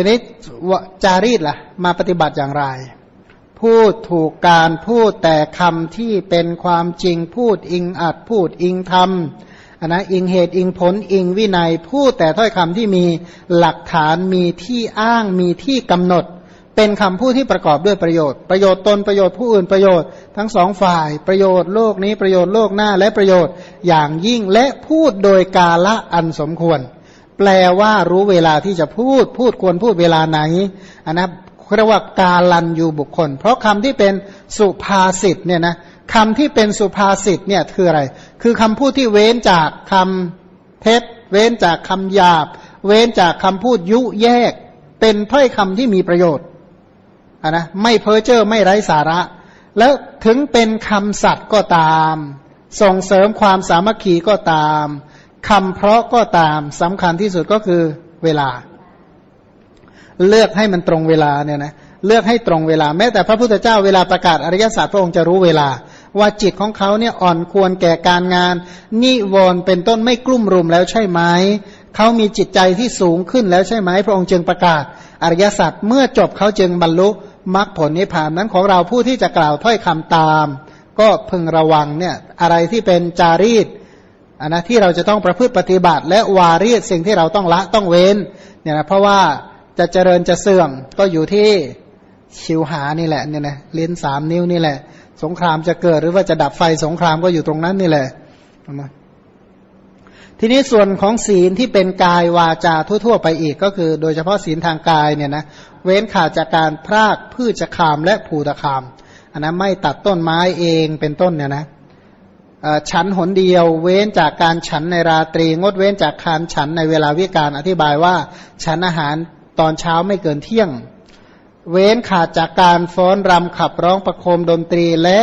ทีนี้จารีตล่ะ มาปฏิบัติอย่างไร พูดถูกการพูดแต่คำที่เป็นความจริงพูดอิงอัดพูดอิงธรรมอันนะอิงเหตุอิงผลอิงวินัย พูดแต่ถ้อยคำที่มีหลักฐานมีที่อ้างมีที่กำหนด เป็นคำพูดที่ประกอบด้วยประโยชน์ ประโยชน์ตนประโยชน์ผู้อื่นประโยชน์ ทั้งสองฝ่ายประโยชน์โลกนี้ประโยชน์โลกหน้าและประโยชน์อย่างยิ่งและพูดโดยกาละอันสมควร แปลว่ารู้เวลาที่จะพูด พูดควรพูดเวลาไหนอันนะเรียกว่ากาลันยูบุคคล เพราะคำที่เป็นสุภาษิตเนี่ยนะคำที่เป็นสุภาษิตเนี่ยคืออะไร คือคำพูดที่เว้นจากคำเท็จ เว้นจากคำหยาบ เว้นจากคำพูดยุแยก เป็นถ้อยคำที่มีประโยชน์ะนะไม่เพ้อเจ้อไม่ไร้สาระ แล้วถึงเป็นคำสัตว์ก็ตาม ส่งเสริมความสามัคคีก็ตาม คำเพราะก็ตามสำคัญที่สุดก็คือเวลา เลือกให้มันตรงเวลาเนี่ยนะเลือกให้ตรงเวลา แม้แต่พระพุทธเจ้าเวลาประกาศอริยสัจพระองค์จะรู้เวลา ว่าจิตของเขาเนี่ยอ่อนควรแก่การงาน นิวรณ์เป็นต้นไม่กลุ่มรุมแล้วใช่ไหมเขามีจิตใจที่สูงขึ้นแล้วใช่ไหมพระองค์จึงประกาศอริยสัจเมื่อจบเขาจึงบรรลุมรรคผลนิพพานนั้นของเราผู้ที่จะกล่าวถ้อยคำตาม ก็พึงระวังเนี่ยอะไรที่เป็นจารีต อันนะที่เราจะต้องประพฤติปฏิบัติ และวารีสิ่งที่เราต้องละต้องเว้นเนี่ยนะเพราะว่าจะเจริญจะเสื่อมก็อยู่ที่ชิวหานี่แหละเนี่ยนะเลิ้นสามนิ้วนี่แหละ สงครามจะเกิดหรือว่าจะดับไฟสงครามก็อยู่ตรงนั้นนี่แหละนะทีนี้ส่วนของศีลที่เป็นกายวาจาทั่ว ๆ ไปอีกก็คือ โดยเฉพาะศีลทางกายเนี่ยนะเว้นขาดจากการพรากพืชคามและภูตคาม อันนั้นไม่ตัดต้นไม้เองเป็นต้นเนี่ยนะ ฉันหนเดียว เว้นจากการฉันในราตรี งดเว้นจากการฉันในเวลาวิการอธิบายว่า ฉันอาหารตอนเช้าไม่เกินเที่ยง เว้นขาดจากการฟ้อนรำขับร้องประโคมดนตรีและ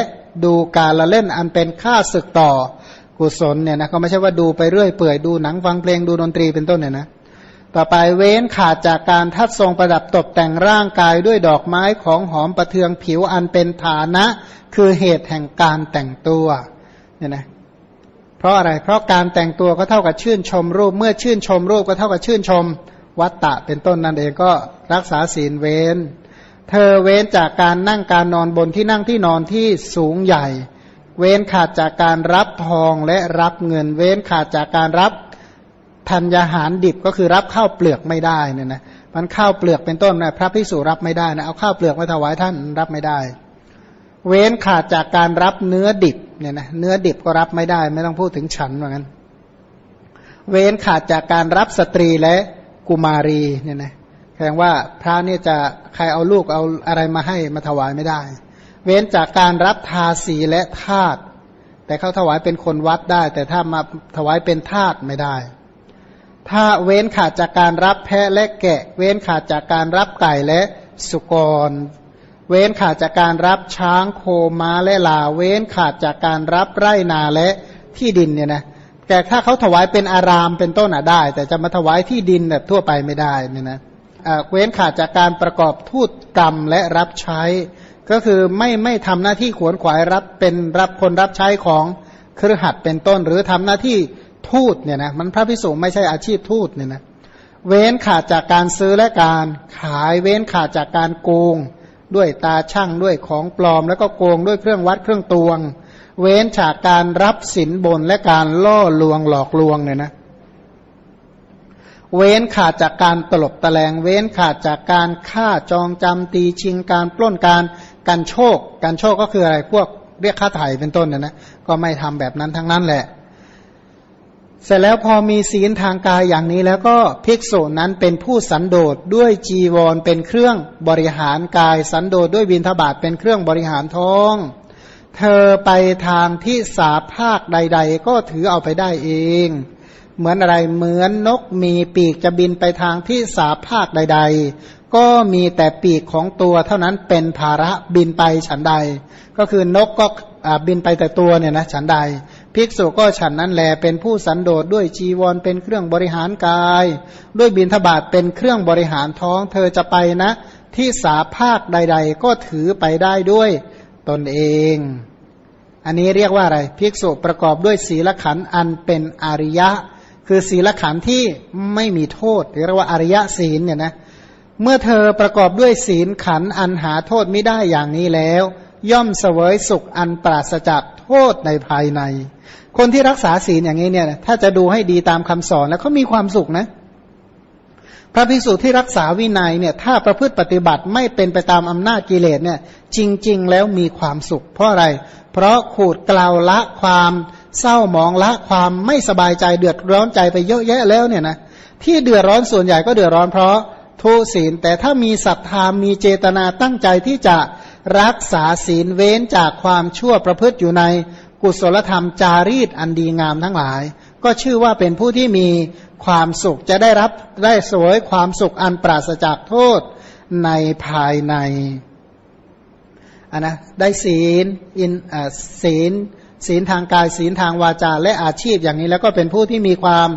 ดูการละเล่นอันเป็นค่าศึกต่อกุศลเนี่ยนะก็ไม่ใช่ว่าดูไปเรื่อยเปื่อยดูหนังฟังเพลงดูดนตรีเป็นต้นเนี่ยนะต่อไปเว้นขาดจากการทัดทรงประดับตกแต่งร่างกายด้วยดอกไม้ของหอมประเทืองผิวอันเป็นฐานะ คือเหตุแห่งการแต่งตัว เนี่ยนะเพราะอะไร เพราะการแต่งตัวก็เท่ากับชื่นชมรูป เมื่อชื่นชมรูปก็เท่ากับชื่นชมวัตตะเป็นต้นนั่นเองก็รักษาศีลเว้น เธอเว้นจากการนั่งการนอนบนที่นั่งที่นอนที่สูงใหญ่ เว้นขาดจากการรับทองและรับเงิน เว้นขาดจากการรับธัญญาหารดิบก็คือรับข้าวเปลือกไม่ได้เนี่ยนะมันข้าวเปลือกเป็นต้นนะพระพิสุรับไม่ได้นะเอาข้าวเปลือกมาถวายท่านรับไม่ได้ เว้นขาดจากการรับเนื้อดิบเนี่ยนะเนื้อดิบก็รับไม่ได้ ไม่ต้องพูดถึงฉันเหมือนกันเว้นขาดจากการรับสตรีและกุมารีเนี่ยนะแสดงว่าพระเนี่ยจะใครเอาลูกเอาอะไรมาให้มาถวายไม่ได้ เว้นจากการรับทาสีและทาตแต่เขาถวายเป็นคนวัดได้ แต่ถ้ามาถวายเป็นทาตไม่ได้ ถ้าเว้นขาดจากการรับแพะและแกะ เว้นขาดจากการรับไก่และสุกร เว้นขาดจากการรับช้างโคม้าและลา เว้นขาดจากการรับไร่นาและที่ดินเนี่ยนะแต่ถ้าเขาถวายเป็นอารามเป็นต้นอะได้ แต่จะมาถวายที่ดินแบบทั่วไปไม่ได้เนี่ยนะเว้นขาดจากการประกอบทูตกรรมและรับใช้ ก็คือไม่ไม่ทำหน้าที่ขวนขวายรับเป็นรับคนรับใช้ของเครือขัดเป็นต้น หรือทำหน้าที่ทูตเนี่ยนะมันพระพิสุไม่ใช่อาชีพทูตเนี่ยนะเว้นขาดจากการซื้อและการขายเว้นขาดจากการโกง ด้วยตาช่างด้วยของปลอม แล้วก็โกงด้วยเครื่องวัดเครื่องตวง เว้นจากการรับสินบนและการล่อลวงหลอกลวงเนี่ยนะ เว้นขาดจากการตลบตะแลง เว้นขาดจากการฆ่าจองจำตีชิงการปล้นการกันโชคการโชคก็คืออะไรพวกเรียกค่าไถ่เป็นต้นเนะนะก็ไม่ทำแบบนั้นทั้งนั้นแหละ เสร็จแล้วพอมีศีลทางกายอย่างนี้แล้วก็ภิกษุนั้นเป็นผู้สันโดษด้วยจีวรเป็นเครื่องบริหารกาย สันโดษด้วยวินทบาทเป็นเครื่องบริหารท้อง เธอไปทางที่สาภาคใด ๆ ก็ถือเอาไปได้เอง เหมือนอะไรเหมือนนกมีปีกจะบินไปทางที่สาภาคใด ๆ ก็มีแต่ปีกของตัวเท่านั้นเป็นภาระบินไปฉันใด ก็คือนกก็บินไปแต่ตัวเนี่ยนะฉันใด ภิกษุก็ฉันนั้นแลเป็นผู้สันโดษด้วยจีวรเป็นเครื่องบริหารกาย ด้วยบินทบาทเป็นเครื่องบริหารท้อง เธอจะไปนะ ที่สาภาคใด ๆ ก็ถือไปได้ด้วยตนเอง อันนี้เรียกว่าอะไร ภิกษุประกอบด้วยศีลขันอันเป็นอริยะ คือศีลขันที่ไม่มีโทษเรียกว่าอริยศีลเนี่ยนะเมื่อเธอประกอบด้วยศีลขันธ์อันหาโทษไม่ได้อย่างนี้แล้ว ย่อมเสวยสุขอันปราศจาก โทษในภายใน คนที่รักษาศีลอย่างนี้เนี่ยถ้าจะดูให้ดีตามคำสอนแล้วเขามีความสุขนะ พระภิกษุที่รักษาวินัยเนี่ยถ้าประพฤติปฏิบัติไม่เป็นไปตามอำนาจกิเลสเนี่ยจริง ๆ แล้วมีความสุข เพราะอะไร เพราะขูดกล่าวละความเศร้าหมองละความไม่สบายใจเดือดร้อนใจไปเยอะแยะแล้วเนี่ยนะที่เดือดร้อนส่วนใหญ่ก็เดือดร้อนเพราะทุศีลแต่ถ้ามีศรัทธามีเจตนาตั้งใจที่จะ รักษาศีลเว้นจากความชั่วประพฤติอยู่ในกุศลธรรมจารีตอันดีงามทั้งหลาย ก็ชื่อว่าเป็นผู้ที่มีความสุขจะได้รับได้สวยความสุขอันปราศจากโทษในภายในอันนะได้ศีลอินศีลศีลทางกายศีลทางวาจาและอาชีพอย่างนี้แล้วก็เป็นผู้ที่มีความ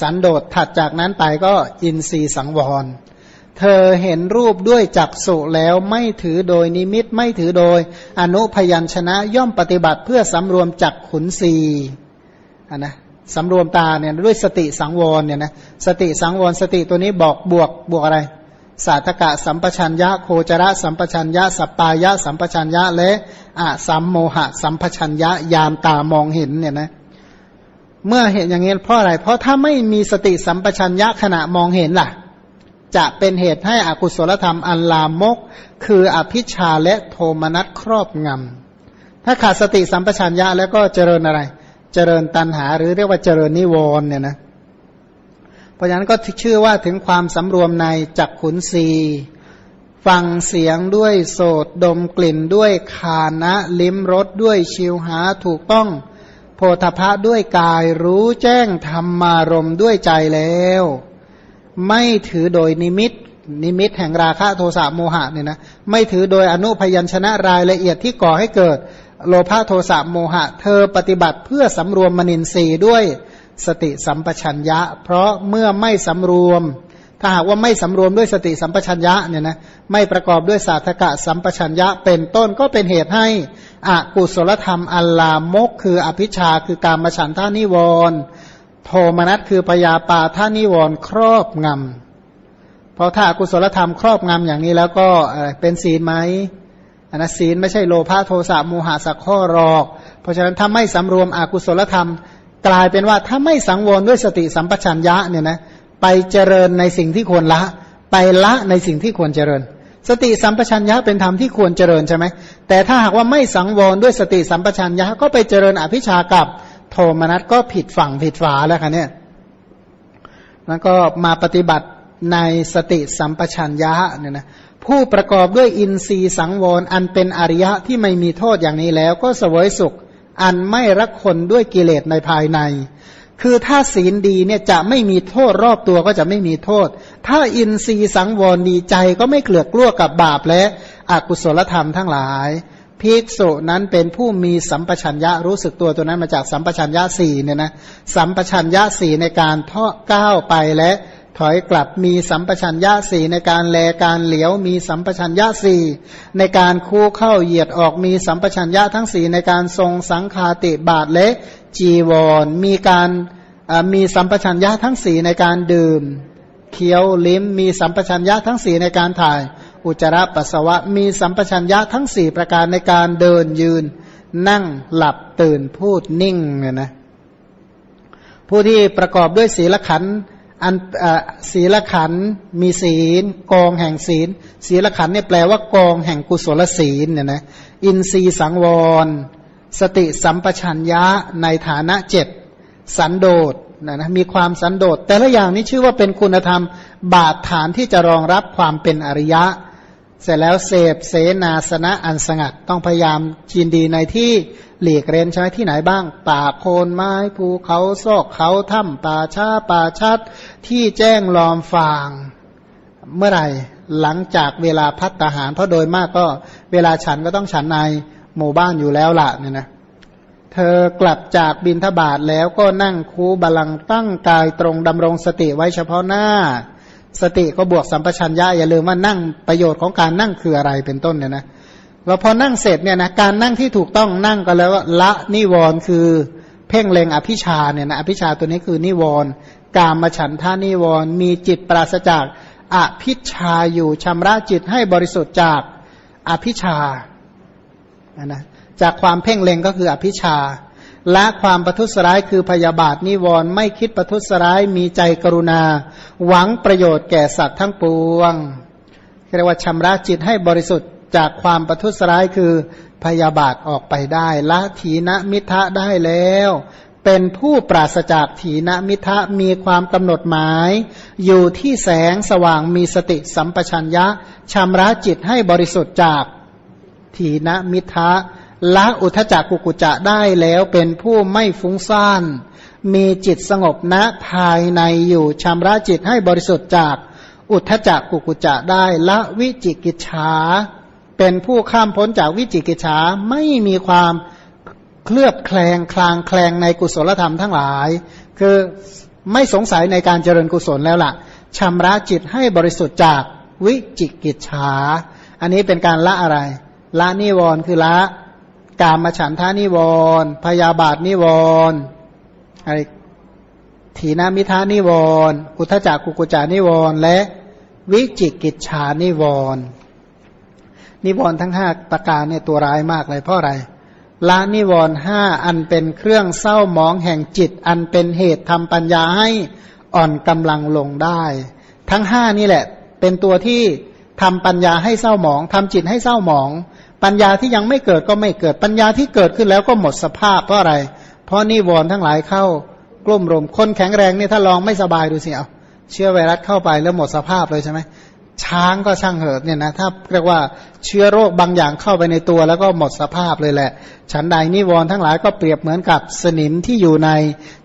สันโดษถัดจากนั้นไปก็อินทรีสังวร เธอเห็นรูปด้วยจักสุแล้วไม่ถือโดยนิมิตไม่ถือโดย อนุพยัญชนะย่อมปฏิบัติเพื่อสำรวมจักขุนสีอันนะสำรวมตาเนี่ยด้วยสติสังวรเนี่ยนะสติสังวรสติตัวนี้บอกบวกบวกอะไร สาตกะสัมปชัญญะโคจระสัมปชัญญะสัปปายะสัมปชัญญะและอะสัมโมหะ สัมปชัญญะยามตามองเห็นเนี่ยนะเมื่อเห็นอย่างนี้เพราะอะไร เพราะถ้าไม่มีสติสัมปชัญญะขณะมองเห็นล่ะ จะเป็นเหตุให้อกุศลธรรมอันลามก คืออภิชาและโทมนัสครอบงำถ้าขาดสติสัมปชัญญะแล้วก็เจริญอะไร เจริญตัณหาหรือเรียกว่าเจริญนิวรณ์เนี่ยนะเพราะฉะนั้นก็ชื่อว่าถึงความสำรวมในจักขุนสีฟังเสียงด้วยโสดดมกลิ่นด้วยคานะลิ้มรสด้วยชิวหาถูกต้องโพธพะด้วยกายรู้แจ้งธรรมารมด้วยใจแล้ว ไม่ถือโดยนิมิต นิมิตแห่งราคะโทสะโมหะเนี่ยนะไม่ถือโดยอนุพยัญชนะรายละเอียดที่ก่อให้เกิด โลภะโทสะโมหะ เธอปฏิบัติเพื่อสำรวมมนินทรีย์ด้วยสติสัมปชัญญะ เพราะเมื่อไม่สำรวม ถ้าหากว่าไม่สำรวมด้วยสติสัมปชัญญะเนี่ยนะไม่ประกอบด้วยสาธกะสัมปชัญญะ เป็นต้นก็เป็นเหตุให้อกุศลธรรมอัลลามก คืออภิชาคือการมฉันท่านิวร โทมนัสคือปยาปาท่านิวร์ครอบงำเพราะถ้ากุศลธรรมครอบงำอย่างนี้แล้วก็เป็นศีลไหมอันศีลไม่ใช่โลภะโทสะโมหะสักข้อหรอก เพราะฉะนั้นถ้าไม่สำรวมอกุศลธรรม กลายเป็นว่าถ้าไม่สังวรด้วยสติสัมปชัญญะเนี่ยนะไปเจริญในสิ่งที่ควรละ ไปละในสิ่งที่ควรเจริญ สติสัมปชัญญะเป็นธรรมที่ควรเจริญใช่ไหมแต่ถ้าหากว่าไม่สังวรด้วยสติสัมปชัญญะก็ไปเจริญอภิชากับ โทมนัสก็ผิดฝั่งผิดฝาแล้วค่ะเนี่ยแล้วก็มาปฏิบัติในสติสัมปชัญญะเนี่ยนะผู้ประกอบด้วยอินทรีย์สังวรอันเป็นอริยะที่ไม่มีโทษอย่างนี้แล้ว ก็เสวยสุข อันไม่รักคนด้วยกิเลสในภายใน คือถ้าศีลดีเนี่ยจะไม่มีโทษรอบตัวก็จะไม่มีโทษ ถ้าอินทรีย์สังวรดีใจก็ไม่เกลือกกลัวกับบาปและอกุศลธรรมทั้งหลาย ภิกษุนั้นเป็นผู้มีสัมปชัญญะรู้สึกตัวตัวนั้นมาจากสัมปชัญญะสี่เนี่ยนะสัมปชัญญะสี่ในการเทาะก้าวไปและถอยกลับมีสัมปชัญญะสี่ในการแลการเหลียวมีสัมปชัญญะสี่ในการคู่เข้าเหยียดออกมีสัมปชัญญะทั้งสี่ในการทรงสังคาติบาทและจีวร มีการมีสัมปชัญญะทั้งสี่ในการดื่มเคี้ยวลิ้มมีสัมปชัญญะทั้งสี่ในการถ่าย อุจาระปัสสาวะ มีสัมปชัญญะทั้งสี่ประการในการเดินยืน นั่งหลับตื่นพูดนิ่งเนี่ยนะผู้ที่ประกอบด้วยศีลขันธ์อันศีลขันมีศีล กองแห่งศีล ศีลขันเนี่ยแปลว่ากองแห่งกุศลศีลเนี่ยนะอินทรีสังวร สติสัมปชัญญะในฐานะเจ็ดสันโดษนะนะมีความสันโดษแต่ละอย่างนี้ชื่อว่าเป็นคุณธรรมบาดฐานที่จะรองรับความเป็นอริยะ เสร็จแล้วเสพเสนาสนะอันสงัดต้องพยายามยินดีในที่หลีกเร้นใช่ไหมที่ไหนบ้าง ป่าโคนไม้ภูเขาซอกเขาถ้ำป่าช้าป่าชัด ที่แจ้งลอมฟาง เมื่อไหร่หลังจากเวลาพัฒหาร เพราะโดยมากก็เวลาฉันก็ต้องฉันในหมู่บ้านอยู่แล้วละเนี่ยนะเธอกลับจากบินทบาทแล้วก็นั่งคูบาลังตั้งกายตรงดำรงสติไว้เฉพาะหน้า สติก็บวกสัมปชัญญะอย่าลืมว่านั่งประโยชน์ของการนั่งคืออะไรเป็นต้นเนี่ยนะว่าพอนั่งเสร็จเนี่ยนะการนั่งที่ถูกต้องนั่งก็แล้วละนิวรณ์คือเพ่งเล็งอภิชาเนี่ยนะอภิชาตัวนี้คือนิวรณ์กามฉันทานิวรณ์มีจิตปราศจากอภิชาอยู่ชำระจิตให้บริสุทธิ์จากอภิชานะจากความเพ่งเล็งก็คืออภิชา ละความประทุษร้ายคือพยาบาทนิวรณ์ไม่คิดประทุษร้ายมีใจกรุณา หวังประโยชน์แก่สัตว์ทั้งปวงเรียกว่าชำระจิตให้บริสุทธิ์จากความประทุษร้ายคือพยาบาทออกไปได้ ละถีนมิทะได้แล้ว เป็นผู้ปราศจากถีนมิทะมีความกำหนดหมาย อยู่ที่แสงสว่างมีสติสัมปชัญญะชำระจิตให้บริสุทธิ์จากถีนมิทะ ละอุทจักกุกุจะได้แล้วเป็นผู้ไม่ฟุ้งซ่าน มีจิตสงบณภายในอยู่ชำระจิตให้บริสุทธิ์จากอุทจักกุกุจะได้ละวิจิกิจฉาเป็นผู้ข้ามพ้นจากวิจิกิจฉาไม่มีความเคลือบแคลงคลางแคลงในกุศลธรรมทั้งหลาย คือไม่สงสัยในการเจริญกุศลแล้วล่ะชำระจิตให้บริสุทธิ์จากวิจิกิจฉาอันนี้เป็นการละอะไร ละนิวรณ์คือละ กามฉันทานิวรณ์พยาบาทนิวรณ์อะไรถีนามิทานิวรณ์อุทจักกุกุจานิวรณ์และวิจิกิจฉานิวรณ์นิวรณ์ทั้งห้าตะการเนี่ยตัวร้ายมากเลยเพราะอะไรละนิวรณ์ห้าอันเป็นเครื่องเศร้าหมองแห่งจิต อันเป็นเหตุทำปัญญาให้อ่อนกำลังลงได้ ทั้งห้านี่แหละ เป็นตัวที่ทำปัญญาให้เศร้าหมองทำจิตให้เศร้าหมอง ปัญญาที่ยังไม่เกิดก็ไม่เกิด ปัญญาที่เกิดขึ้นแล้วก็หมดสภาพเพราะอะไร เพราะนิวรณ์ทั้งหลายเข้ากลุ่มรวมคนแข็งแรงนี่ถ้าลองไม่สบายดูสิเอาเชื้อไวรัสเข้าไปแล้วหมดสภาพเลยใช่ไหมช้างก็ช่างเหอะเนี่ยนะถ้าเรียกว่าเชื้อโรคบางอย่างเข้าไปในตัวแล้วก็หมดสภาพเลยแหละ ฉันใดนิวรณ์ทั้งหลายก็เปรียบเหมือนกับสนิมที่อยู่ใน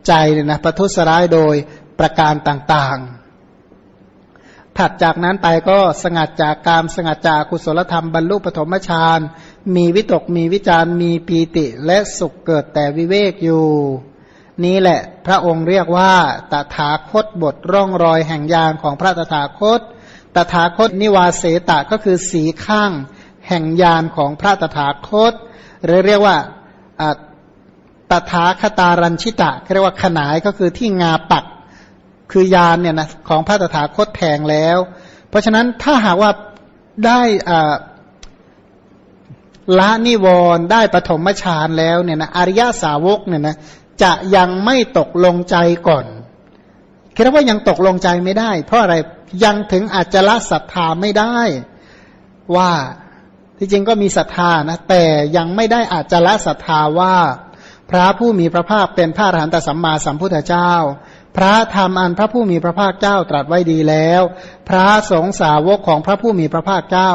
ใจเนี่ยนะประทุษร้ายโดยประการต่างๆ ถัดจากนั้นไปก็สงัดจากกามสงัดจากกุศลธรรมบรรลุปฐมฌานมีวิตกมีวิจารมีปีติและสุขเกิดแต่วิเวกอยู่ นี้แหละพระองค์เรียกว่าตถาคตบทร่องรอยแห่งยานของพระตถาคต ตถาคตนิวาเสตะก็คือสีข้าง แห่งยานของพระตถาคต หรือเรียกว่าตถาคตารัญชิตะเรียกว่าขนายก็คือที่งาปัก คือยานเนี่ยนะของพระตถาคตแทงแล้ว เพราะฉะนั้นถ้าหากว่าได้ละนิวรณ์ได้ปฐมฌานแล้วเนี่ยนะอริยสาวกเนี่ยนะจะยังไม่ตกลงใจก่อนคิดว่ายังตกลงใจไม่ได้ เพราะอะไรยังถึงอาจจะละศรัทธาไม่ได้ ว่าที่จริงก็มีศรัทธานะแต่ยังไม่ได้อาจจะละศรัทธาว่า พระผู้มีพระภาคเป็นพระอรหันตสัมมาสัมพุทธเจ้า พระธรรมอันพระผู้มีพระภาคเจ้าตรัสไว้ดีแล้ว พระสงฆ์สาวกของพระผู้มีพระภาคเจ้า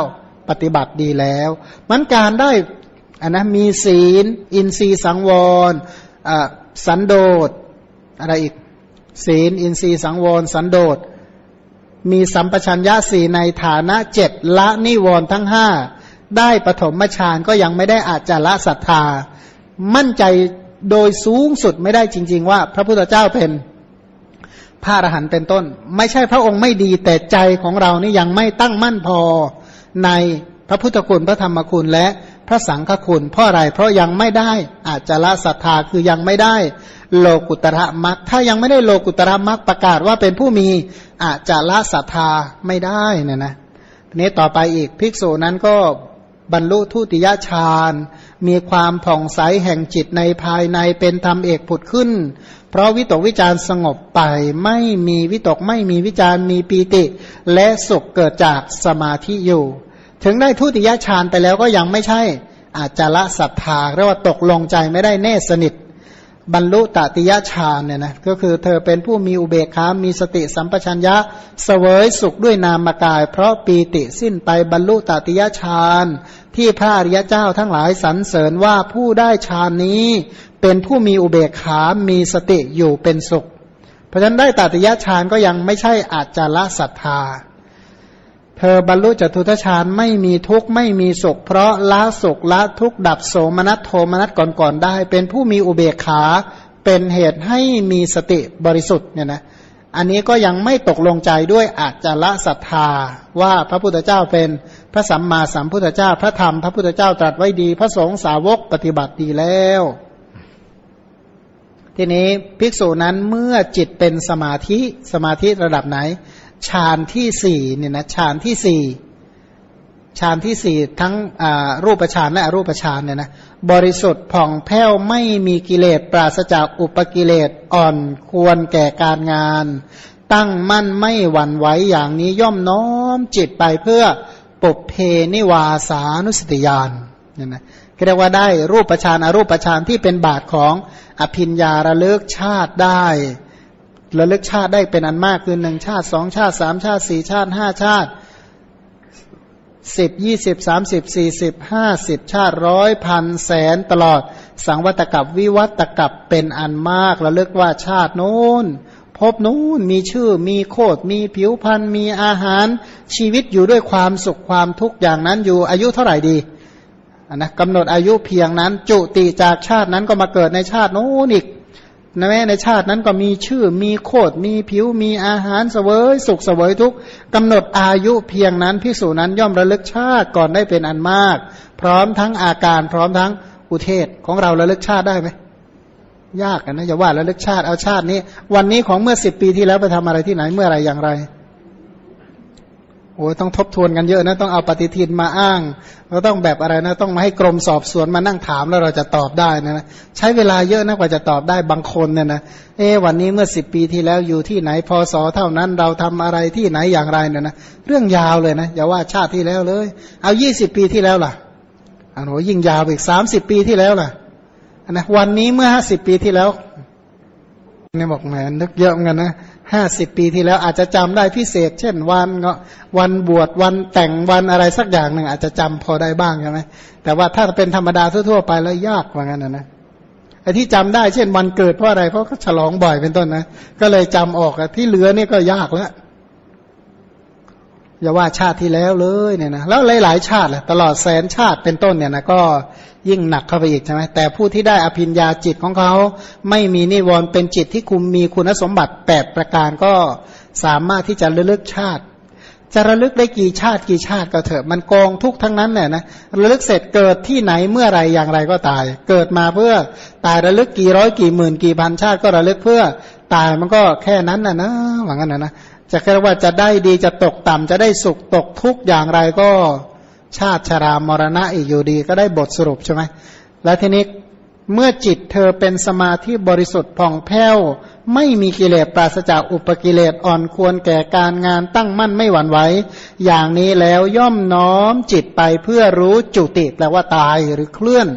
ปฏิบัติดีแล้ว มันการได้อันนะมีศีล อินทรีย์สังวรสันโดษอะไรอีก ศีล อินทรีย์สังวร สันโดษมีสัมปชัญญะสี่ในฐานะเจ็ดละนิวรณ์ทั้งห้าได้ปฐมฌานก็ยังไม่ได้อาจจะละศรัทธา มั่นใจโดยสูงสุดไม่ได้จริง ๆ ว่าพระพุทธเจ้าเป็น พระอรหันต์เป็นต้น ไม่ใช่พระองค์ไม่ดีแต่ใจของเรานี่ยังไม่ตั้งมั่นพอในพระพุทธคุณพระธรรมคุณและพระสังฆคุณเพราะอะไรเพราะยังไม่ได้อาจจะละศรัทธาคือยังไม่ได้โลกุตระมักถ้ายังไม่ได้โลกุตระมักประกาศว่าเป็นผู้มีอาจจะละศรัทธาไม่ได้นี่นะทีนี้ต่อไปอีกภิกษุนั้นก็บรรลุทุติยฌานมีความผ่องใสแห่งจิตในภายในเป็นธรรมเอกผุดขึ้น เพราะวิตกวิจารสงบไปไม่มีวิตกไม่มีวิจารมีปีติ และสุขเกิดจากสมาธิอยู่ ถึงได้ทุติยฌานไปแล้วก็ยังไม่ใช่ อาจจะละศรัทธาเรียกว่าตกลงใจไม่ได้แน่สนิท บรรลุตติยฌานเนี่ยนะก็คือเธอเป็นผู้มีอุเบกขามีสติสัมปชัญญะเสวยสุขด้วยนามกาย เพราะปีติสิ้นไปบรรลุตติยฌานที่พระอริยเจ้าทั้งหลายสรรเสริญว่าผู้ได้ฌานนี้ เป็นผู้มีอุเบกขา มีสติอยู่เป็นสุข เพราะฉะนั้นได้ตติยฌานก็ยังไม่ใช่อาจจะละศรัทธา เธอบรรลุจตุทชาญไม่มีทุกข์ไม่มีสุข เพราะละสุขละทุกข์ดับโสมนัสโทมนัสก่อนๆได้ เป็นผู้มีอุเบกขาเป็นเหตุให้มีสติบริสุทธิ์เนี่ยนะ อันนี้ก็ยังไม่ตกลงใจด้วยอาจจะละศรัทธา ว่าพระพุทธเจ้าเป็นพระสัมมาสัมพุทธเจ้าพระธรรม พระพุทธเจ้าตรัสไว้ดี พระสงฆ์สาวกปฏิบัติดีแล้ว ทีนี้ภิกษุนั้นเมื่อจิตเป็นสมาธิสมาธิระดับไหนฌานที่สี่เนี่ยนะฌานที่สี่ฌานที่สี่ทั้งรูปฌานและอรูปฌานเนี่ยนะบริสุทธิ์ผ่องแผ้วไม่มีกิเลสปราศจากอุปกิเลสอ่อนควรแก่การงาน ตั้งมั่นไม่หวั่นไหวอย่างนี้ย่อมน้อมจิตไปเพื่อปุเพนิวาสานุสติยานเนี่ยนะเรียกว่าได้รูปฌานอรูปฌานที่เป็นบาทของ อภิญญาระลึกชาติได้ระลึกชาติได้เป็นอันมากคือหนึ่งชาติสองชาติสามชาติสี่ชาติห้าชาติสิบยี่สิบสามสิบสี่สิบห้าสิบชาติร้อยพันแสนตลอด สังวัตกับวิวัตกับเป็นอันมากระลึกว่าชาติโน้นพบนู้นมีชื่อมีโคดมีผิวพันธ์มีอาหารชีวิตอยู่ด้วยความสุขความทุกข์อย่างนั้นอยู่อายุเท่าไหร่ดี นะกำหนดอายุเพียงนั้น จุติจากชาตินั้นก็มาเกิดในชาติโน้นอีกนะแม้ในชาตินั้นก็มีชื่อมีโคดมีผิวมีอาหารเสวยสุขเสวยทุกกำหนดอายุเพียงนั้นพิสูจนั้นย่อมระลึกชาติก่อนได้เป็นอันมาก พร้อมทั้งอาการพร้อมทั้งอุเทศของเราระลึกชาติได้ไหมยากนะอย่าว่าระลึกชาติเอาชาตินี้ วันนี้ของเมื่อสิบปีที่แล้วไปทำอะไรที่ไหนเมื่อไรอย่างไร อ้ต้องทบทวนกันเยอะนะต้องเอาปฏิทินมาอ้างเราต้องแบบอะไรนะ ต้องมาให้กรมสอบสวนมานั่งถามแล้วเราจะตอบได้นะใช้เวลาเยอะนะกว่าจะตอบได้บางคนเนี่ยนะเอวันนี้เมื่อสิบปีที่แล้วอยู่ที่ไหนพศเท่านั้นเราทำอะไรที่ไหนอย่างไรเนี่ยนะเรื่องยาวเลยนะอย่าว่าชาติที่แล้วเลย เอายี่สิบปีที่แล้วล่ะอันโหยิ่งยาวอีกสามสิบปีที่แล้วล่ะนะวันนี้เมื่อห้าสิบปีที่แล้วเนี่ยบอกแหมนึกเยอะเหมือนกันนะ ห้าสิบปีที่แล้วอาจจะจำได้พิเศษ เช่นวันวันบวชวันแต่งวันอะไรสักอย่างหนึ่งอาจจะจำพอได้บ้างใช่ไหมแต่ว่าถ้าเป็นธรรมดาทั่วๆไปแล้วยากว่างั้นนะนะไอ้ที่จำได้เช่นวันเกิดเพราะอะไรเพราะเขาฉลองบ่อยเป็นต้นนะก็เลยจำออกที่เหลือนี่ก็ยากแล้ว อย่าว่าชาติที่แล้วเลยเนี่ยนะแล้วหลาย ๆ ชาติแหละตลอดแสนชาติเป็นต้นเนี่ยนะก็ยิ่งหนักเข้าไปอีกใช่ไหมแต่ผู้ที่ได้อภิญญาจิตของเขา ไม่มีนิวรณ์เป็นจิตที่คุมมีคุณสมบัติแปดประการก็สามารถที่จะระลึกชาติ จะระลึกได้กี่ชาติกี่ชาติก็เถอะมันกองทุกทั้งนั้นเนี่ยนะระลึกเสร็จเกิดที่ไหนเมื่อไรอย่างไรก็ตาย เกิดมาเพื่อตายระลึกกี่ร้อยกี่หมื่นกี่พันชาติก็ระลึกเพื่อตายมันก็แค่นั้นนะนะหวังกันนะนะ จะแค่ว่าจะได้ดีจะตกต่ำจะได้สุขตกทุกอย่างไรก็ชาติชรามรณะอีกอยู่ดีก็ได้บทสรุปใช่ไหมและทีนี้เมื่อจิตเธอเป็นสมาธิบริสุทธิ์ผ่องแผ้ว ไม่มีกิเลสปราศจากอุปกิเลสอ่อนควรแก่การงานตั้งมั่นไม่หวั่นไหวอย่างนี้แล้วย่อมน้อมจิตไปเพื่อรู้จุติแปลว่าตายหรือเคลื่อน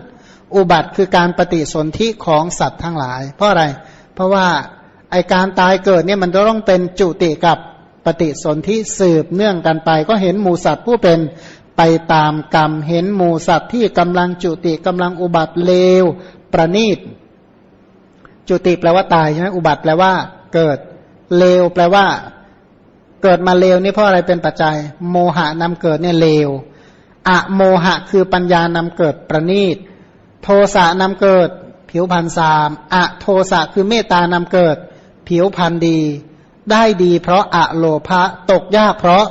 อุบัติคือการปฏิสนธิของสัตว์ทั้งหลาย เพราะอะไร เพราะว่า ไอการตายเกิดเนี่ยมันต้องเป็นจุติกับปฏิสนธิสืบเนื่องกันไป ก็เห็นหมูสัตว์ผู้เป็นไปตามกรรมเห็นหมูสัตว์ที่กำลังจุติกำลังอุบัติเลวประณีต จุติแปลว่าตายใช่ไหมอุบัติแปลว่า เกิดเลวแปลว่า เกิดมาเลวนี่เพราะอะไรเป็นปัจจัย โมหะนำเกิดเนี่ยเลวอะโมหะคือปัญญานำเกิดประณีต โทสะนำเกิด ผิวพันธ์สามอะโทสะคือเมตตานำเกิด ผิวพันธ์ดี ได้ดี เพราะอะโลภะตกยากเพราะ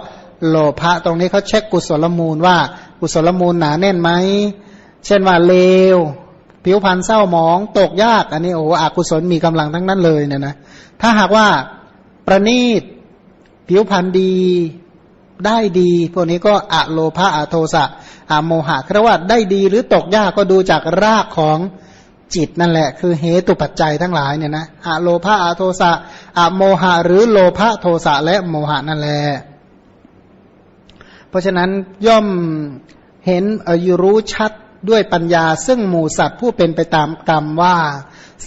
โลภะตรงนี้เขาเช็คกุศลมูลว่ากุศลมูลหนาแน่นไหมเช่นว่าเลว ผิวพรรณเศร้าหมองตกยาก อันนี้โอ้อกุศลมีกำลังทั้งนั้นเลยเนี่ยนะถ้าหากว่าประณีตผิวพรรณดีได้ดี พวกนี้ก็อะโลภะอะโทสะอะโมหะเพราว่าได้ดีหรือตกยากก็ดูจากรากของ จิตนั่นแหละ คือเหตุปัจจัยทั้งหลายเนี่ยนะอะโลภะอะโทสะอะโมหะหรือโลภะโทสะและโมหะนั่นแหละเพราะฉะนั้นย่อมเห็นอยรู้ชัดด้วยปัญญา ซึ่งหมู่สัตว์ผู้เป็นไปตามกรรมว่า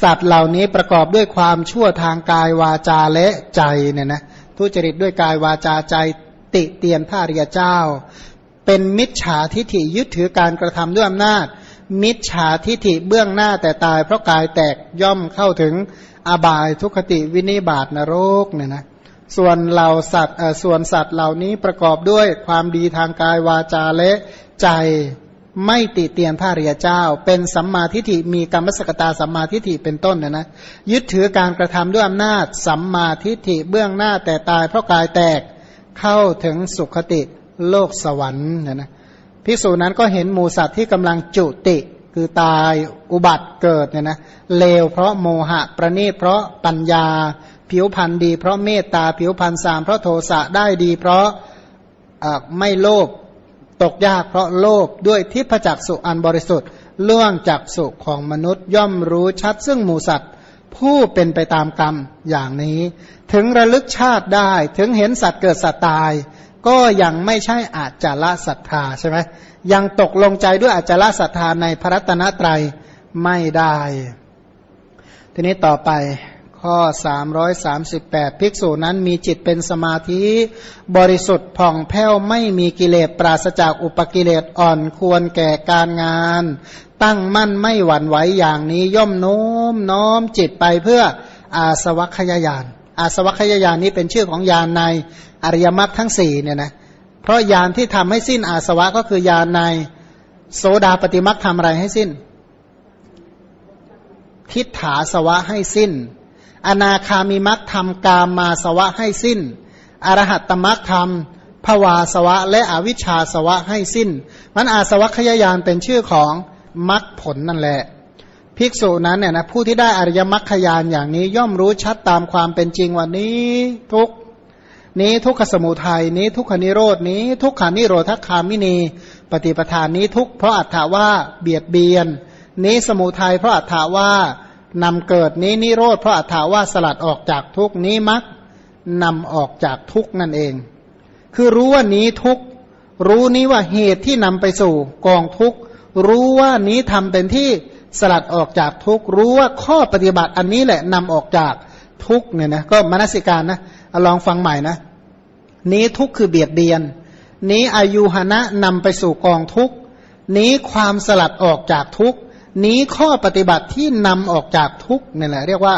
สัตว์เหล่านี้ประกอบด้วยความชั่วทางกายวาจาและใจเนี่ยนะทุจริตด้วยกายวาจาใจติเตียนพระริยเจ้า เป็นมิจฉาทิฐิยึดถือการกระทำด้วยอำนาจ มิจฉาทิฐิเบื้องหน้าแต่ตายเพราะกายแตกย่อมเข้าถึงอบายทุคติวินิบาตนรกเนี่ยนะส่วนเหล่าสัตว์ส่วนสัตว์เหล่านี้ประกอบด้วยความดีทางกายวาจาและใจไม่ติเตียนพระริยเจ้า เป็นสัมมาทิฏฐิมีกรรมสกตาสัมมาทิฏฐิเป็นต้นนะนะยึดถือการกระทำด้วยอำนาจสัมมาทิฏฐิเบื้องหน้าแต่ตายเพราะกายแตกเข้าถึงสุขติโลกสวรรค์นะนะ พิสูจนั้นก็เห็นหมูสัตว์ที่กำลังจุติ คือตายอุบัติเกิดเนี่ยนะเลวเพราะโมหะประณีตเพราะปัญญา ผิวพันธ์ดี เพราะเมตตาผิวพันธ์สามเพราะโทสะได้ดี เพราะไม่โลภตกยากเพราะโลภด้วยทิพจักสุอันบริสุทธิ์ล่วงจากสุขของมนุษย์ย่อมรู้ชัดซึ่งหมูสัตว์ผู้เป็นไปตามกรรมอย่างนี้ ถึงระลึกชาติได้ถึงเห็นสัตว์เกิดสัตว์ตาย ก็ยังไม่ใช่อาจจะละศรัทธาใช่ไหมยังตกลงใจด้วยอาจจะละศรัทธาในพระรัตนตรไม่ได้ ทีนี้ต่อไปข้อ 338 ภิกษุนั้นมีจิตเป็นสมาธิ บริสุทธิ์ผ่องแผ้วไม่มีกิเลสปราศจากอุปกิเลสอ่อนควรแก่การงาน ตั้งมั่นไม่หวั่นไหวอย่างนี้ย่อมโน้มน้อมจิตไปเพื่ออาสวัคยายานอาสวัคยายานนี้เป็นชื่อของยานใน อริยมรรคทั้งสี่เนี่ยนะเพราะยานที่ทำให้สิ้นอาสวะก็คือยานในโสดาปฏิมรรคทำอะไรให้สิ้น ทิฏฐาสวะให้สิ้น อนาคามิมักทำกามมาสวะให้สิ้น อรหัตตมักทำภวาสวะ และอวิชชาสวะให้สิ้น มันอาสวะขยายานเป็นชื่อของมักผลนั่นแหละภิกษุนั้นเนี่ยนะผู้ที่ได้อริยมรรคยานอย่างนี้ย่อมรู้ชัดตามความเป็นจริงวันนี้ทุก นี้ทุกขสมุทัยนี้ทุกขนิโรดนี้ ทุกขานิโรธคามินี ปฏิปทานนี้ทุกเพราะอัตถาว่าเบียดเบียน นี้สมุทัยเพราะอัตถาว่านำเกิดนี้นิโรธเพราะอัฏฐาว่าสลัดออกจากทุกนี้มักนำออกจากทุกนั่นเอง คือรู้ว่านี้ทุกรู้นี้ว่าเหตุที่นำไปสู่กองทุกรู้ว่านี้ทำเป็นที่สลัดออกจากทุกรู้ว่าข้อปฏิบัติอันนี้แหละนำออกจากทุกเนี่ยนะก็มนสิการนะลองฟังใหม่นะ นี้ทุกข์คือเบียดเบียน นี้อายุหณะนำไปสู่กองทุกข์ นี้ความสลัดออกจากทุกข์ นี้ข้อปฏิบัติที่นำออกจากทุกเนี่ยแหละเรียกว่า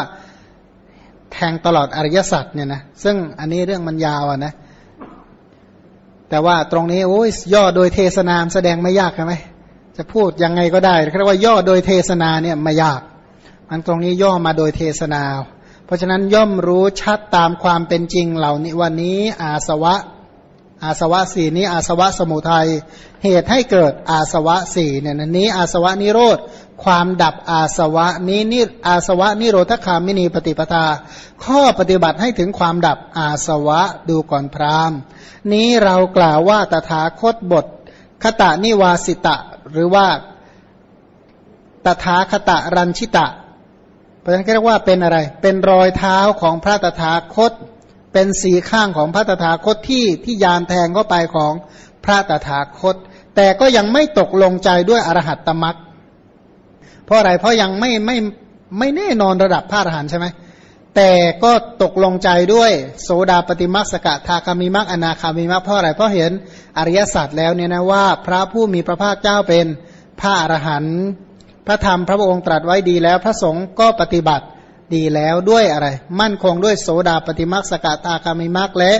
แทงตลอดอริยสัจเนี่ยนะซึ่งอันนี้เรื่องมันยาวอะนะแต่ว่าตรงนี้โอ้ยย่อโดยเทศนามแสดงไม่ยากใช่ไหมจะพูดยังไงก็ได้เรียกว่าย่อโดยเทศนาเนี่ยไม่ยากมันตรงนี้ย่อมาโดยเทศนา ราะฉะนั้นย่อมรู้ชัดตามความเป็นจริงเหล่านี้วันนี้อาสวะ อาสวะสี่นี้ อาสวะสมุทัยเหตุให้เกิดอาสวะสี่เนี่ยนี้ อาสวะนิโรธความดับอาสวะนี้นิอาสวะนิโรธคามินีปฏิปทา ข้อปฏิบัติให้ถึงความดับอาสวะดูก่อนพรามนี้เรากล่าวว่าตถาคตบท คตานิวาสิตะ หรือว่าตถาคตรันชิตะ เพราะฉะนั้นเรียกว่าเป็นอะไร เป็นรอยเท้าของพระตถาคต เป็นสีข้างของพระตถาคตที่ที่ยานแทงเข้าไปของพระตถาคต แต่ก็ยังไม่ตกลงใจด้วยอรหัตตมักเพราะอะไรเพราะยังไม่ไม่ไม่แน่นอนระดับพระอรหันต์ใช่ไหมแต่ก็ตกลงใจด้วยโสดาปฏิมักสกทาคามิมักอนาคามิมักเพราะอะไรเพราะเห็นอริยสัจแล้วเนี่ยนะว่า พระผู้มีพระภาคเจ้าเป็นพระอรหันต์ ระธรรมพระองค์ตรัสไว้ดีแล้ว พระสงฆ์ก็ปฏิบัติดีแล้วด้วยอะไร มั่นคงด้วยโสดาปฏิมักสกทาคามิมักและ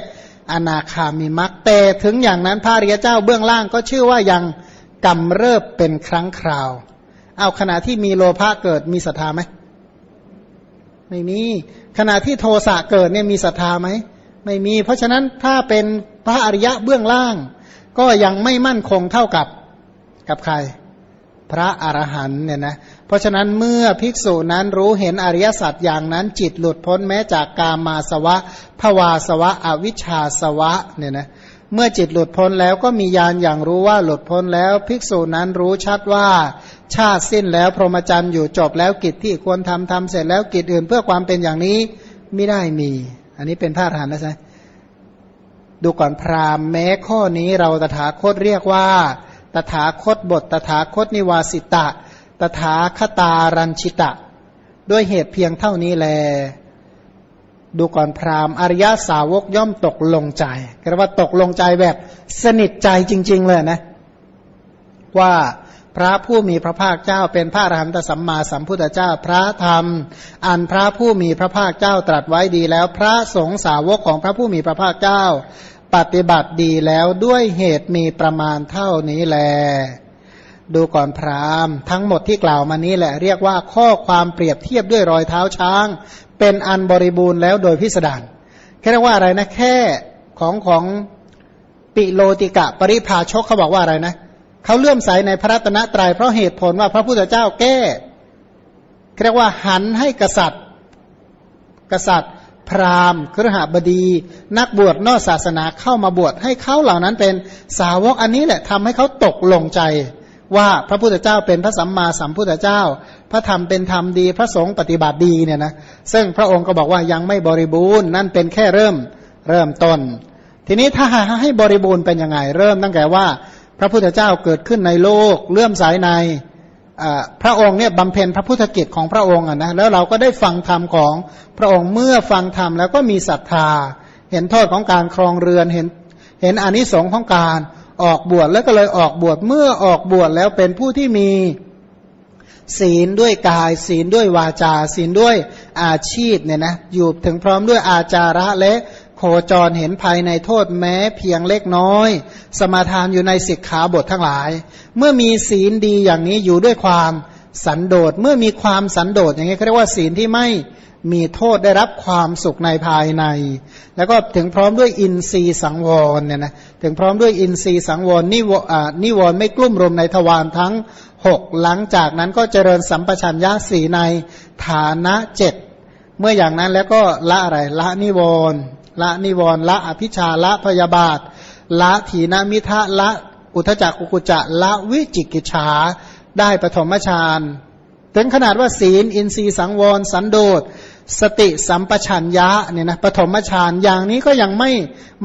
อนาคามิมักแต่ถึงอย่างนั้นพระอริยเจ้าเบื้องล่างก็ชื่อว่ายังกำเริบเป็นครั้งคราว เอาขณะที่มีโลภะเกิดมีศรัทธาไหมไม่มีขณะที่โทสะเกิดเนี่ยมีศรัทธาไหมไม่มี เพราะฉะนั้นถ้าเป็นพระอริยะเบื้องล่าง ก็ยังไม่มั่นคงเท่ากับกับใคร พระอรหันเนี่ยนะเพราะฉะนั้นเมื่อภิกษุนั้นรู้เห็นอริยสัจอย่างนั้นจิตหลุดพ้นแม้จากกามาสวะภวาสวะ อวิชชาสวะเนี่ยนะเมื่อจิตหลุดพ้นแล้วก็มีญาณอย่างรู้ว่าหลุดพ้นแล้ว ภิกษุนั้นรู้ชัดว่าชาติสิ้นแล้วพรหมจรรย์อยู่จบแล้วกิจที่ควรทำทำเสร็จแล้วกิจอื่นเพื่อความเป็นอย่างนี้ไม่ได้มี อันนี้เป็นพระอรหันต์นะใช่ดูก่อนพราหมณ์แม้ข้อนี้เราตถาคตเรียกว่า ตถาคตบท ตถาคตนิวาสิตะ ตถาคตารันชิตะ ด้วยเหตุเพียงเท่านี้แล ดูก่อนพราหมณ์อริยสาวกย่อมตกลงใจกระว่าตกลงใจแบบสนิทใจจริง ๆ เลยนะ ว่าพระผู้มีพระภาคเจ้าเป็นพระอรหันตสัมมาสัมพุทธเจ้าพระธรรม อันพระผู้มีพระภาคเจ้าตรัสไว้ดีแล้ว พระสงฆ์สาวกของพระผู้มีพระภาคเจ้า ปฏิบัติดีแล้วด้วยเหตุมีประมาณเท่านี้แล ดูก่อนพรามทั้งหมดที่กล่าวมานี้แหละ เรียกว่าข้อความเปรียบเทียบด้วยรอยเท้าช้าง เป็นอันบริบูรณ์แล้วโดยพิสดารแค่เรียกว่าอะไรนะ แค่ของของปิโลติกะปริภาชกเขาบอกว่าอะไรนะเขาเลื่อมใสในพระรัตนตรัยเพราะเหตุผลว่าพระพุทธเจ้าแก้เรียกว่าหันให้กษัตริย์ กษัตริย์ พราหมณ์ครหบดี นักบวชนอกศาสนาเข้ามาบวชให้เขาเหล่านั้นเป็นสาวกอันนี้แหละทำให้เขาตกลงใจ ว่าพระพุทธเจ้าเป็นพระสัมมาสัมพุทธเจ้า พระธรรมเป็นธรรมดีพระสงฆ์ปฏิบัติดีเนี่ยนะซึ่งพระองค์ก็บอกว่ายังไม่บริบูรณ์นั่นเป็นแค่เริ่มเริ่มต้น ทีนี้ถ้าให้บริบูรณ์เป็นยังไงเริ่มตั้งแต่ว่า พระพุทธเจ้าเกิดขึ้นในโลกเลื่อมสายใน พระองค์เนี่ยบำเพ็ญพระพุทธกิจของพระองค์อะนะแล้วเราก็ได้ฟังธรรมของพระองค์เมื่อฟังธรรมแล้วก็มีศรัทธา เห็นโทษของการครองเรือนเห็นเห็นอนิสงค์ของการออกบวชแล้วก็เลยออกบวชเมื่อออกบวชแล้วเป็นผู้ที่มีศีลด้วยกาย ศีลด้วยวาจา ศีลด้วยอาชีพเนี่ยนะอยู่ถึงพร้อมด้วยอาจาระและ โคจรเห็นภายในโทษแม้เพียงเล็กน้อย สมาทานอยู่ในสิกขาบททั้งหลาย เมื่อมีศีลดีอย่างนี้อยู่ด้วยความสันโดษเมื่อมีความสันโดษอย่างนี้เขาเรียกว่าศีลที่ไม่มีโทษได้รับความสุขในภายใน แล้วก็ถึงพร้อมด้วยอินทรีย์สังวรเนี่ยนะถึงพร้อมด้วยอินทรีย์สังวรนิวนิวรไม่กลุ่มรมในทวารทั้งหกหลังจากนั้นก็เจริญสัมปชัญญะสีในฐานะเจ็ดเมื่ออย่างนั้นแล้วก็ละอะไรละนิวร ละนิวรละอภิชาละพยาบาท ละถีนามิทะละอุทจักกุกุจะละวิจิกิจฉาได้ปฐมฌานถึงขนาดว่าศีล อินทรีย์สังวร สันโดษ สติสัมปชัญญะเนี่ยนะปฐมฌานอย่างนี้ก็ยังไม่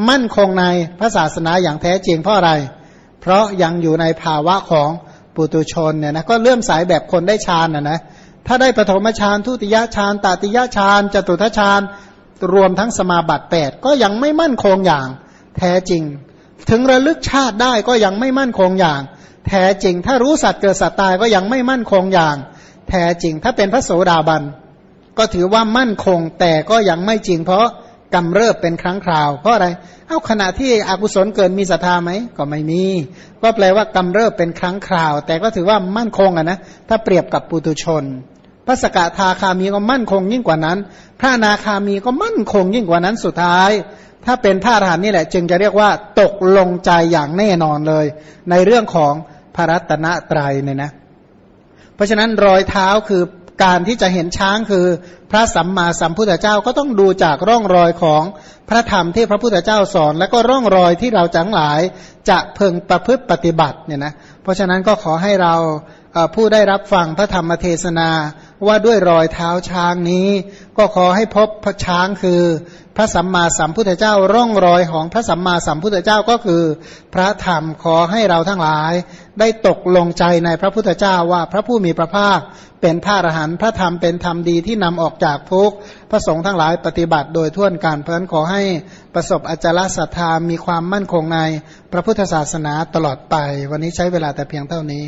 มั่นคงในพระศาสนาอย่างแท้จริงเพราะอะไร เพราะยังอยู่ในภาวะของปุตุชนเนี่ยนะก็เลื่อมสายแบบคนได้ฌานนะนะถ้าได้ปฐมฌานทุติยฌานตติยฌานจตุทฌาน รวมทั้งสมาบัติแปดก็ยังไม่มั่นคงอย่างแท้จริง ถึงระลึกชาติได้ก็ยังไม่มั่นคงอย่าง แท้จริง ถ้ารู้สัตว์เกิดสัตว์ตายก็ยังไม่มั่นคงอย่าง แท้จริง ถ้าเป็นพระโสดาบันก็ถือว่ามั่นคงแต่ก็ยังไม่จริง เพราะกำเริบเป็นครั้งคราว เพราะอะไร เอาขณะที่อกุศลเกิดมีศรัทธาไหมก็ไม่มี ก็แปลว่ากำเริบเป็นครั้งคราว แต่ก็ถือว่ามั่นคงอะนะ ถ้าเปรียบกับปุตุชน พระสกทาคามีก็มั่นคงยิ่งกว่านั้น พระนาคามีก็มั่นคงยิ่งกว่านั้นสุดท้าย ถ้าเป็นพระอรหันต์นี่แหละ จึงจะเรียกว่าตกลงใจอย่างแน่นอนเลย ในเรื่องของพระรัตนตรัยเนี่ยนะ เพราะฉะนั้นรอยเท้าคือการที่จะเห็นช้างคือพระสัมมาสัมพุทธเจ้าก็ต้องดูจากร่องรอยของพระธรรมที่พระพุทธเจ้าสอน และก็ร่องรอยที่เราจังหลายจะเพึงประพฤติปฏิบัติเนี่ยนะเพราะฉะนั้นก็ขอให้เรา ผู้ได้รับฟังพระธรรมเทศนาว่าด้วยรอยเท้าช้างนี้ ก็ขอให้พบพระช้างคือ พระสัมมาสัมพุทธเจ้าร่องรอยของพระสัมมาสัมพุทธเจ้าก็คือ พระธรรมขอให้เราทั้งหลาย ได้ตกลงใจในพระพุทธเจ้าว่าพระผู้มีพระภาค เป็นพระอรหันต์พระธรรมเป็นธรรมดีที่นำออกจากทุกข์พระสงฆ์ทั้งหลายปฏิบัติโดยทั่วการเพราะนั้นขอให้ประสบอจลศรัทธามีความมั่นคงในพระพุทธศาสนาตลอดไป วันนี้ใช้เวลาแต่เพียงเท่านี้